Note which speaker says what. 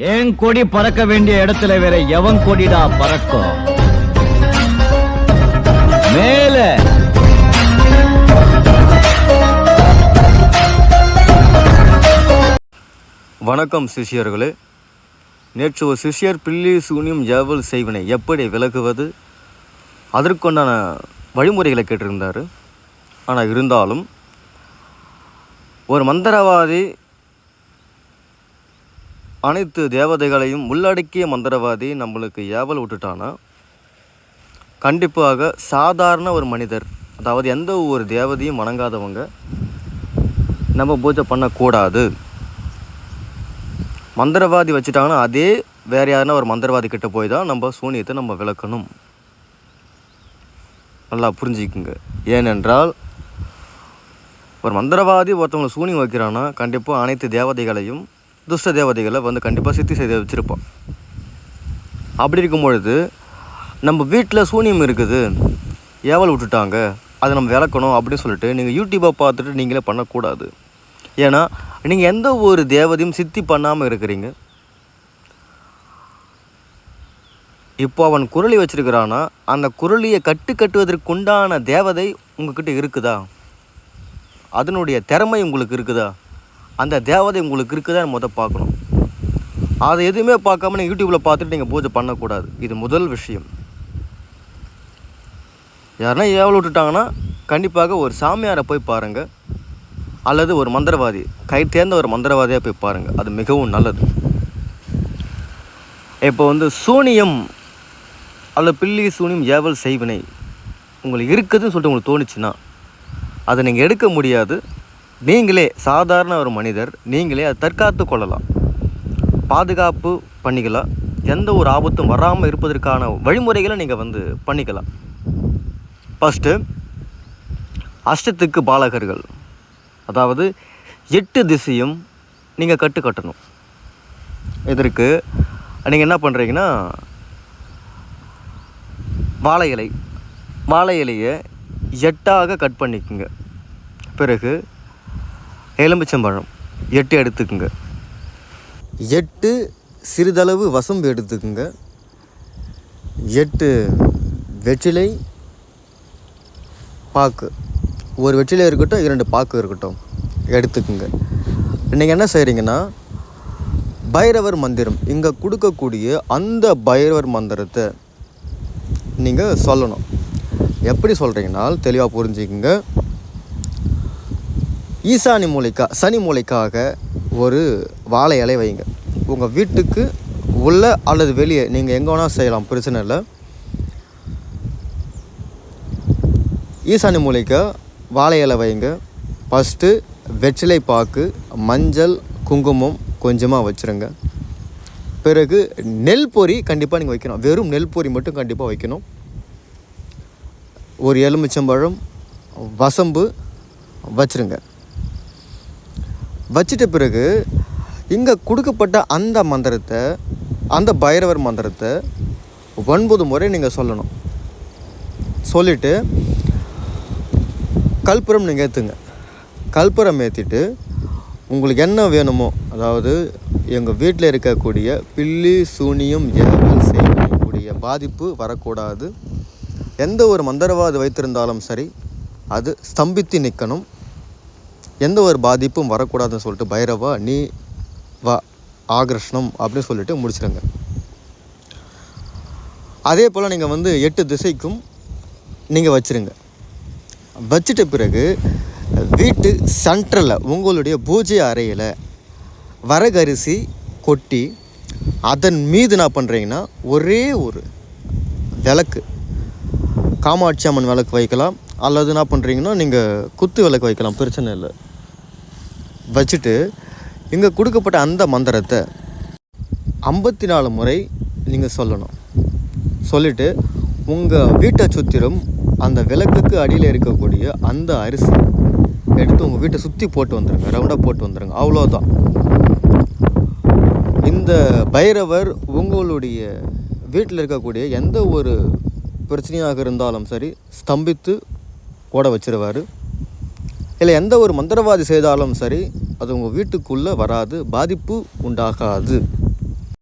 Speaker 1: என் கொடி பறக்க வேண்டிய இடத்துல வேற எவன் கொடிடா பறக்கும்? மேல.
Speaker 2: வணக்கம் சிஷ்யர்களே. நேற்று ஒரு சிஷியர் பில்லி சூனியம் ஜாவல் செய்வனை எப்படி விலகுவது? அதற்குண்டான வழிமுறைகளை கேட்டிருந்தார். ஆனால் இருந்தாலும் ஒரு மந்திரவாதி அனைத்து தேவதைகளையும் உள்ளடக்கிய மந்திரவாதி நம்மளுக்கு ஏவல் விட்டுட்டானா? கண்டிப்பாக சாதாரண ஒரு மனிதர் அதாவது எந்த ஒரு தேவதையும் வணங்காதவங்க நம்ம பூஜை பண்ணக்கூடாது. மந்திரவாதி வச்சுட்டாங்கன்னா அதே வேறு யாருன்னா ஒரு மந்திரவாதி கிட்டே போய் தான் நம்ம சூனியத்தை நம்ம விளக்கணும். நல்லா புரிஞ்சுக்குங்க. ஏனென்றால் ஒரு மந்திரவாதி ஒருத்தவங்களை சூனியம் வைக்கிறான்னா கண்டிப்பாக அனைத்து தேவதைகளையும் துஷ்ட தேவதைகளை வந்து கண்டிப்பாக சித்தி செய்து வச்சுருப்பான் அப்படி இருக்கும் பொழுது நம்ம வீட்டில் சூனியம் இருக்குது ஏவல் விட்டுட்டாங்க அதை நம்ம விளக்கணும் அப்படின்னு சொல்லிட்டு நீங்கள் யூடியூப்பை பார்த்துட்டு நீங்களே பண்ணக்கூடாது. ஏன்னா நீங்கள் எந்த ஒரு தேவதையும் சித்தி பண்ணாமல் இருக்கிறீங்க. இப்போ அவன் குரளி வச்சிருக்கிறானா அந்த குரளியை கட்டு கட்டுவதற்கு உண்டான தேவதை உங்ககிட்ட இருக்குதா? அதனுடைய திறமை உங்களுக்கு இருக்குதா? அந்த தேவதை உங்களுக்கு இருக்குதான்னு முத பார்க்கணும். அதை எதுவுமே பார்க்காம நீங்கள் யூடியூப்பில் பார்த்துட்டு நீங்கள் பூஜை பண்ணக்கூடாது. இது முதல் விஷயம். யாருன்னா ஏவல் விட்டுட்டாங்கன்னா கண்டிப்பாக ஒரு சாமியாரை போய் பாருங்கள் அல்லது ஒரு மந்திரவாதி கை தேர்ந்த ஒரு மந்திரவாதியாக போய் பாருங்கள் அது மிகவும் நல்லது. இப்போ வந்து சூனியம் அல்லது பில்லி சூனியம் ஏவல் செய்வினை. உங்களுக்கு இருக்குதுன்னு சொல்லிட்டு உங்களுக்கு தோணுச்சுன்னா அதை நீங்கள் எடுக்க முடியாது. நீங்களே சாதாரண ஒரு மனிதர் நீங்களே அதை தற்காத்து கொள்ளலாம். பாதுகாப்பு பண்ணிக்கலாம். எந்த ஒரு ஆபத்தும் வராமல் இருப்பதற்கான வழிமுறைகளை நீங்கள் வந்து பண்ணிக்கலாம். ஃபஸ்ட்டு அஷ்டத்துக்கு பாலகர்கள். அதாவது எட்டு திசையும் நீங்கள் கட்டு கட்டணும். இதற்கு நீங்கள் என்ன பண்ணுறீங்கன்னா வாழை இலை வாழை இலையை எட்டாக கட் பண்ணிக்கோங்க. பிறகு எலும்பிச்சம்பழம் எட்டு எடுத்துக்குங்க. எட்டு சிறிதளவு வசம்பு எடுத்துக்குங்க. எட்டு வெற்றிலை பாக்கு. ஒரு வெற்றிலை இருக்கட்டும் இரண்டு பாக்கு இருக்கட்டும். எடுத்துக்குங்க. நீங்கள் என்ன செய்கிறீங்கன்னா பைரவர் மந்திரம் இங்கே கொடுக்கக்கூடிய அந்த பைரவர் மந்திரத்தை நீங்கள் சொல்லணும். எப்படி சொல்கிறீங்கன்னா தெளிவாக புரிஞ்சுக்குங்க. ஈசானி மூலைக்கா சனி மூளைக்காக ஒரு வாழை இலை வைங்க உங்கள் வீட்டுக்கு உள்ள அல்லது வெளியே நீங்கள் எங்கே வேணால் செய்யலாம் பிரச்சனை இல்லை. ஈசானி மூலைக்கு வாழை இலை வைங்க ஃபஸ்ட்டு வெற்றிலை பாக்கு மஞ்சள் குங்குமம் கொஞ்சமாக வச்சுருங்க. பிறகு நெல் பொறி கண்டிப்பாக நீங்கள் வைக்கணும். வெறும் நெல் பொறி மட்டும் கண்டிப்பாக வைக்கணும். ஒரு எலுமிச்சம்பழம் வசம்பு வச்சுருங்க. வச்சிட்ட பிறகு இங்கே கொடுக்கப்பட்ட அந்த மந்திரத்தை அந்த பைரவர் மந்திரத்தை ஒன்பது முறை நீங்கள் சொல்லணும். சொல்லிவிட்டு கற்பூரம் நீங்கள் ஏற்றுங்க கற்பூரம் ஏற்றிட்டு உங்களுக்கு என்ன வேணுமோ அதாவது எங்கள் வீட்டில் இருக்கக்கூடிய பில்லி சூனியம் ஏவல் செய்யக்கூடிய பாதிப்பு வரக்கூடாது. எந்த ஒரு மந்திரவாதி வைத்திருந்தாலும் சரி அது ஸ்தம்பித்து நிற்கணும் எந்த ஒரு பாதிப்பும் வரக்கூடாதுன்னு சொல்லிட்டு பைரவா நீ வா ஆகர்ஷ்ணம் அப்படின்னு சொல்லிட்டு முடிச்சிடுங்க அதே போல் நீங்கள் வந்து எட்டு திசைக்கும் நீங்கள் வச்சுருங்க. வச்சிட்ட பிறகு வீட்டு சென்ட்ரலில் உங்களுடைய பூஜை அறையில் வரகரிசி கொட்டி அதன் மீது என்ன பண்ணுறீங்கன்னா ஒரே ஒரு விளக்கு காமாட்சி அம்மன் விளக்கு வைக்கலாம். அல்லது என்ன பண்ணுறீங்கன்னா நீங்கள் குத்து விளக்கு வைக்கலாம். பிரச்சனை இல்லை. வச்சுட்டு இங்கே கொடுக்கப்பட்ட அந்த மந்திரத்தை ஐம்பத்தி நாலு முறை நீங்கள் சொல்லணும். சொல்லிவிட்டு உங்கள் வீட்டை சுற்றிலும் அந்த விளக்குக்கு அடியில் இருக்கக்கூடிய அந்த அரிசி எடுத்து உங்கள் வீட்டை சுற்றி போட்டு வந்துடுங்க ரவுண்டாக போட்டு வந்துடுங்க அவ்வளோதான் இந்த பைரவர் உங்களுடைய வீட்டில் இருக்கக்கூடிய எந்த ஒரு பிரச்சனையாக இருந்தாலும் சரி ஸ்தம்பித்து ஓட வச்சிருவார். இல்லை எந்த ஒரு மந்திரவாதி செய்தாலும் சரி அது உங்கள் வீட்டுக்குள்ளே வராது பாதிப்பு உண்டாகாது.